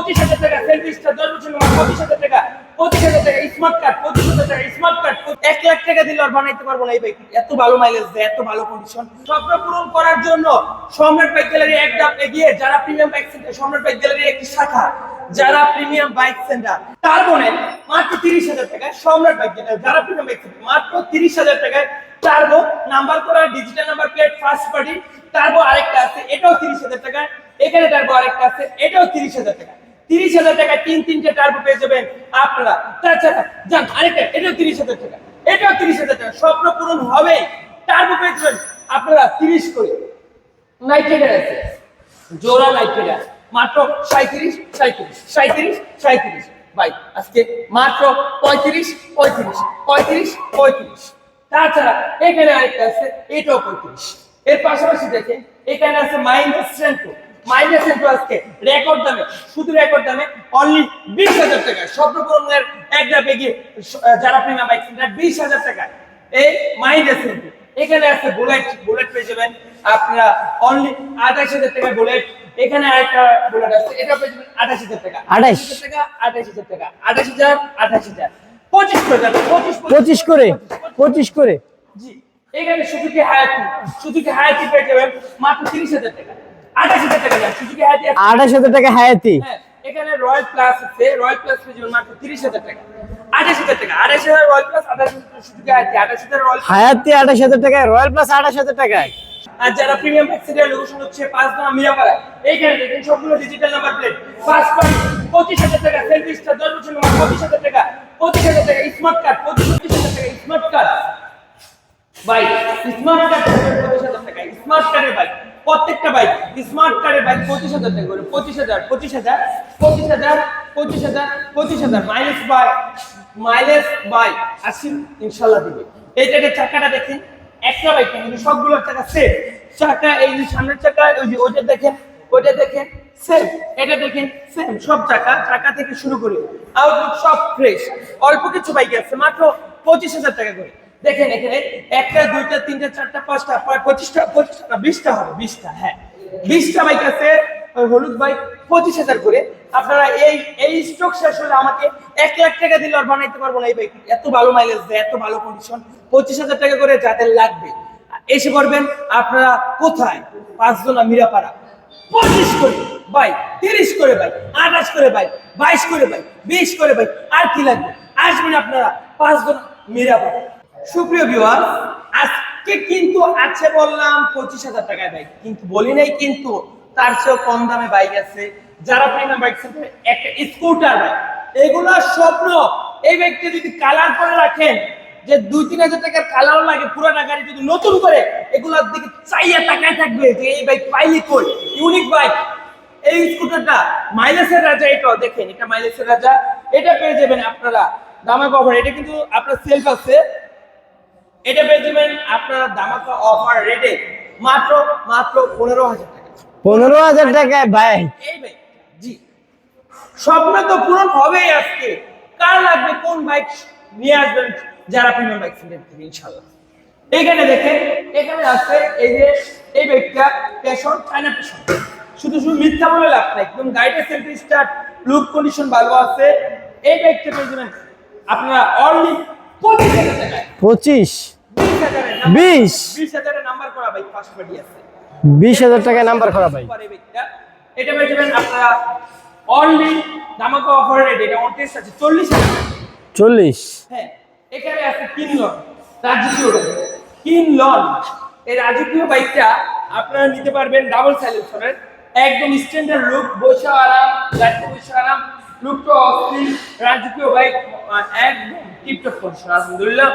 পঁচিশ হাজার টাকা সেলফি স্টার দশ বছর পঁচিশ হাজার টাকা, পঁচিশ হাজার টাকা স্মার্ট কার্ড পঁচিশ হাজার টাকা স্মার্ট কার্ড এক লাখ টাকা দিলে আর বানাইতে পারব না। এই বাইক এত ভালো মাইলেজ দেয়, এত ভালো কন্ডিশন স্বপ্ন পূরণ করার জন্য সম্রাট বাইক গ্যালারি এক ধাপ এগিয়ে যারা premium bike centre Samrat bike gallery একটি শাখা, যারা প্রিমিয়াম বাইক সেন্টার তার বনে মাত্র তিরিশ হাজার টাকায় সম্রাট বাইক গ্যালারি যারা প্রিমিয়াম বাইক সেন্টার মাত্র তিরিশ হাজার টাকায় টার্বো নাম্বার করা digital number plate first party turbo আরেকটা আছে, এটাও তিরিশ হাজার টাকা এখানে টার্বো আরেকটা আছে, এটাও তিরিশ হাজার টাকা তিরিশ হাজার টাকা তিন, তিনটে টার্বো পেয়ে যাবেন আপনারা। তাছাড়া যান আরেকটা, এটাও তিরিশ হাজার টাকা, এটাও তিরিশ হাজার টাকা, স্বপ্ন পূরণ হবে টার্বো পেয়ে যাবেন আপনারা তিরিশ করে। নাইট্রেটের আছে, জোড়া নাইট্রেটার মাত্র সাঁত্রিশ সাঁত্রিশ সাঁত্রিশ সাঁত্রিশ ভাই, আজকে মাত্র পঁয়ত্রিশ পঁয়ত্রিশ পঁয়ত্রিশ পঁয়ত্রিশ। তাছাড়া এখানে আরেকটা আছে, এটাও পঁয়ত্রিশ। এর পাশাপাশি দেখেন, এখানে আছে মাইনাস সেন্টু মাইনাস আজকে রেকর্ড দামে শুধু রেকর্ড দামে অনলি বিশ হাজার টাকা স্বপ্নপূরণের একটা বেগে যারা প্রিমিয়াম বাইক সেন্টার বিশ হাজার টাকা এই মাইনাস সেন্টু এখানে আছে বুলেট বুলেট পেয়ে যাবেন। আপনারা অনলি আঠাশ হাজার টাকা বুলেট এখানে আরেকটা বুলেট আছে এটা পেয়ে যাবেন আঠাশ হাজার টাকা। 28 টাকা আঠাশ হাজার টাকা। আঠাশ হাজার আঠাশ হাজার। পঁচিশ করে পঁচিশ করে পঁচিশ করে। জি এখানে সুজুকি হায়াতি সুজুকি হায়াতি পেয়ে যাবেন? মাত্র তিরিশ হাজার টাকা। আঠাশ হাজার টাকা হায়াতি হ্যাঁ এখানে রয়্যাল প্লাস আছে রয়্যাল প্লাস মাত্র তিরিশ হাজার টাকা। আঠাশ হাজার হায়াতি আঠাশ টাকায় রয়্যাল প্লাস আঠাশ হাজার টাকায়। আর যারা প্রিমিয়াম লোকেশন হচ্ছে পাঁচ মিরাপাড়া এইখানে দেখেন সবগুলো ডিজিটাল নাম্বার প্লেট পার্টি পঁচিশ হাজার টাকা সেলফি দশ বছর নম্বর পঁচিশ হাজার টাকা। পঁচিশ হাজার টাকা স্মার্ট কার্ড পঁচিশ পঁচিশ হাজার টাকা স্মার্ট কার্ড স্মার্ট কার্ড পঁচিশ হাজার টাকা স্মার্ট কার্ডের বাইক প্রত্যেকটা বাইক স্মার্ট কার্ডের বাইক পঁচিশ হাজার টাকা করে, পঁচিশ হাজার পঁচিশ হাজার পঁচিশ হাজার পঁচিশ হাজার পঁচিশ হাজার মাইলেজ বাই মাইলেজ বাই আশি ইনশাল্লাহ দিবে। এইটাকে চাকাটা দেখেন, একটা বাইক কিন্তু সবগুলোর চাকা সেম চাকা, এই যে সামনের চাকা, ওই যে ওইটা দেখেন ওইটা দেখেন সেম এটা দেখেন সেম সব চাকা চাকা থেকে শুরু করে আউটলুক সব ফ্রেশ অল্প কিছু বাইক আছে, মাত্র পঁচিশ হাজার টাকা করে। দেখেন, এখানে একটা, দুইটা, তিনটা, চারটা, পাঁচটা পঁচিশটা পঁচিশটা, বিশটা হবে, বিশটা হ্যাঁ। বিশটা বাইক আছে হলুদ বাইক, পঁচিশ হাজার করে। আপনারা এই এই স্টক শেষ হলে আমাকে এক লাখ টাকা দিলে আর বানাইতে পারব না এই বাইক। এত ভালো মাইলেজ দেয়, এত ভালো কন্ডিশন পঁচিশ হাজার টাকা করে যাদের লাগবে। এসে পড়বেন আপনারা কোথায়? পাঁচজনা মিরাপাড়া। পঁচিশ করে ভাই তিরিশ করে ভাই আঠাশ করে ভাই বাইশ করে ভাই বিশ করে ভাই আর কি লাগবে? আসবেন আপনারা পাঁচজন মিরাপাড়া সুপ্রিয় ভিউয়ার আজকে কিন্তু আছে বললাম পঁচিশ হাজার টাকায় বাইক কিন্তু বলি নাই কিন্তু তার চেয়েও কম দামে বাইক আছে। যারা প্রিমিয়াম বাইক একটা স্কুটার বাইক এগুলো স্বপ্ন। এই বাইকটা যদি কালার করে রাখেন, যে দুই তিন হাজার টাকার কালার লাগে, পুরানা গাড়ি যদি নতুন করে, এগুলোর দিকে চাইয়া তাকায় থাকবে যে এই বাইক পাইলি কই? ইউনিক বাইক এই স্কুটারটা মাইলেজের রাজা এটাও দেখেন, এটা মাইলেজের রাজা। এটা পেয়ে যাবেন আপনারা, দামে কভার এটা কিন্তু আপনার সেলফ আছে। এটা পেয়ে যাবেন আপনারা দামাকা অফার রেটে মাত্র মাত্র পনেরো হাজার টাকা। পনেরো হাজার টাকায় ভাই। এই ভাই জি। স্বপ্ন তো পূরণ হবেই আজকে। কার লাগবে কোন বাইক নিয়ে আসবেন যারা প্রিমিয়াম বাইক থেকে ইনশাল্লাহ এখানে দেখেন এখানে আছে এই যে এই বাইকটা পেশন চায়না পেশন শুধু শুধু মিথ্যা বলে লাভ নাই একদম গাড়িটা সেলফি স্টার্ট লুক কন্ডিশন ভালো আছে। এই বাইকটা পেয়ে যাবেন আপনারা অনলি পঁচিশ বিশ বিশ? হাজার টাকায় নাম্বার করা ভাই। বাইকটা। এটা পেয়ে যাবেন আপনারা অনলি দামাকা অফার রেট এটা অনটেস্ট আছে চল্লিশ চল্লিশ? হ্যাঁ এখানে আছে তিন লন রাজকীয় তিন লন। এই রাজকীয় বাইকটা আপনারা নিতে পারবেন ডাবল সাইলেন্সারের একদম স্ট্যান্ডার্ড লুক বসে আরাম গাড়িতে বসে আরাম লুকটা অস্থির রাজকীয় বাইক একদম টিপটপ কন্ডিশন আলহামদুলিল্লাহ।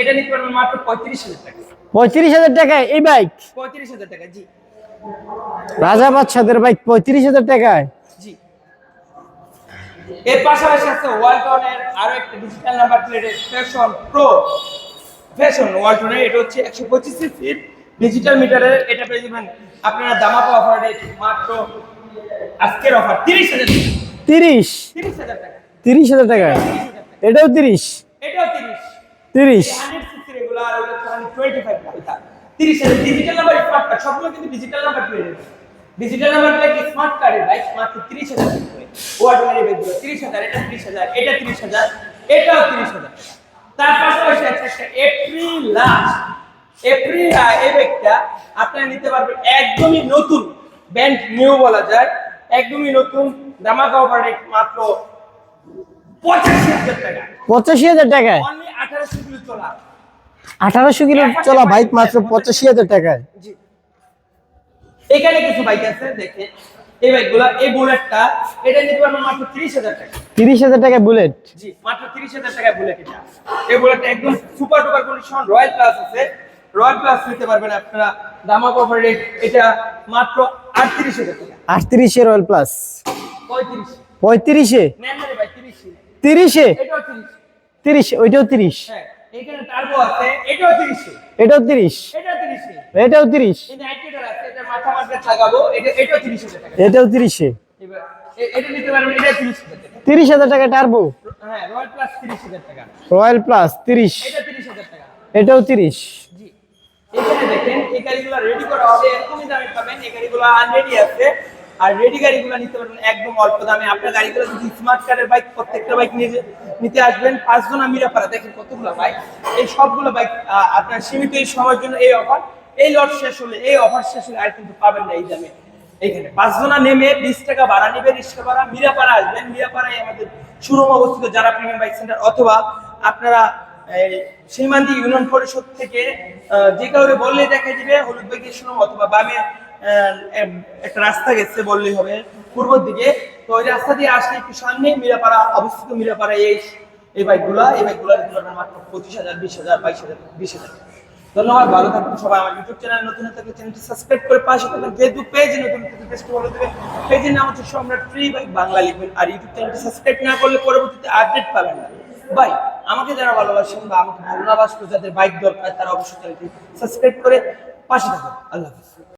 এটা নিতে পারবেন মাত্র পঁয়ত্রিশ হাজার টাকা। পঁয়ত্রিশ হাজার টাকায় এই বাইক পঁয়ত্রিশ হাজার টাকা জি। রাজা বাদশাদের বাইক পঁয়ত্রিশ হাজার টাকায়? জি। এর পাশাপাশি আছে ওয়ালটনের আরও একটা ডিজিটাল নাম্বার প্লেটের ফ্যাশন প্রো ফ্যাশন ওয়ালটনের এটা হচ্ছে একশো পঁচিশ সিসির ডিজিটাল মিটারের এটা পেয়ে যাবেন আপনারা দামাকা অফার মাত্র আজকের অফার তিরিশ হাজার টাকা। তিরিশ। তিরিশ হাজার টাকা। এটাও তিরিশ। এটাও তিরিশ। ডিজিটাল নাম্বার স্মার্ট কিন্তু digital number digital number plate smart কার্ডের মাত্র তিরিশ হাজার করে। ওয়াটারি তিরিশ হাজার এটা তিরিশ হাজার এটা তিরিশ হাজার এটাও তিরিশ হাজার তার পাশাপাশি আছে একটা এপ্রিল লাস্ট এপ্রিল এই বাইকটা আপনারা নিতে পারবেন একদমই নতুন। ব্যান্ড নিউ বলা যায়। একদমই নতুন দামাকা অফার রেট মাত্র পঁচাশি হাজার টাকা। পঁচাশি হাজার টাকায়? আঠারোশো কিলো চলা আঠারোশো কিলো চলা বাইক মাত্র পঁচাশি হাজার টাকায়? জি। এখানে কিছু বাইক আছে দেখেন। এই বাইকগুলো এই বুলেটটা এটা নিতে মাত্র তিরিশ হাজার টাকা। তিরিশ হাজার টাকায় বুলেট জি মাত্র তিরিশ হাজার টাকা বুলেট এটা। এই বুলেটটা একদম সুপার কন্ডিশন রয়্যাল প্লাস আছে। রয়্যাল প্লাস নিতে পারবেন আপনারা দামা রেট এটা মাত্র আটত্রিশ হাজার রয়্যাল প্লাস পঁয়ত্রিশে। তিরিশ। তিরিশে? ওইটাও তিরিশ। হ্যাঁ এটাও তিরিশ। এটাও তিরিশ। এটাও তিরিশে। তিরিশ। হাজার টাকা। টার্বো হ্যাঁ রয়্যাল প্লাস তিরিশ টাকা। এটাও তিরিশ। এখানে দেখেন রেডি করা হবে এরকমই দামে পাবেন। এই গাড়িগুলো আনরেডি আছে। আর রেডি গাড়িগুলো নিতে পারবেন একদম অল্প দামে। আপনার গাড়িগুলো যদি স্মার্ট কারের বাইক প্রত্যেকটা বাইক নিয়ে নিতে আসবেন। পাঁচজন মিরাপাড়া দেখেন কতগুলো বাইক এই সবগুলো বাইক আপনার সীমিত এই সময়ের জন্য এই অফার এই লট শেষ হলে, এই অফার শেষ হলে আর কিন্তু পাবেন না এই দামে। এইখানে পাঁচজনা নেমে বিশ টাকা ভাড়া নেবে, রিক্সা ভাড়া। মিরাপাড়া আসবেন। মিরাপাড়ায় আমাদের শোরুম অবস্থিত যারা প্রিমিয়াম বাইক সেন্টার অথবা আপনারা সীমান্তি ইউনিয়ন পরিষদ থেকে যে কাউরে বললে দেখা যাবে, হলুদ বাইকের শোরুম অথবা বামে একটা রাস্তা গেছে বললেই হবে পূর্ব দিকে। তো ওই রাস্তা দিয়ে আসলে একটু সামনে মিরাপাড়া, অবস্থিত মিরাপাড়া এই এই বাইকগুলা, এই বাইকগুলো নিতে মাত্র পঁচিশ হাজার, বিশ হাজার, বাইশ হাজার, বিশ হাজার। ধন্যবাদ, ভালো থাকুন সবাই আমার ইউটিউব চ্যানেল নতুন থাকলে চ্যানেলটি সাবস্ক্রাইব করে পাশে থাকুন ফেসবুক পেজ নতুন পেজটি ফলো দেবেন পেজের নাম হচ্ছে সম্রাট ফ্রি বাইক বাংলা লিখবেন। আর ইউটিউব চ্যানেলটি সাবস্ক্রাইব না করলে পরবর্তীতে আপডেট পাবেন না। ভাই আমাকে যারা ভালোবাসেন বা আমাকে ভালোবাসলো যাদের বাইক দরকার, তারা অবশ্যই চ্যানেলটি সাবস্ক্রাইব করে পাশে থাকুন। আল্লাহ হাফিজ।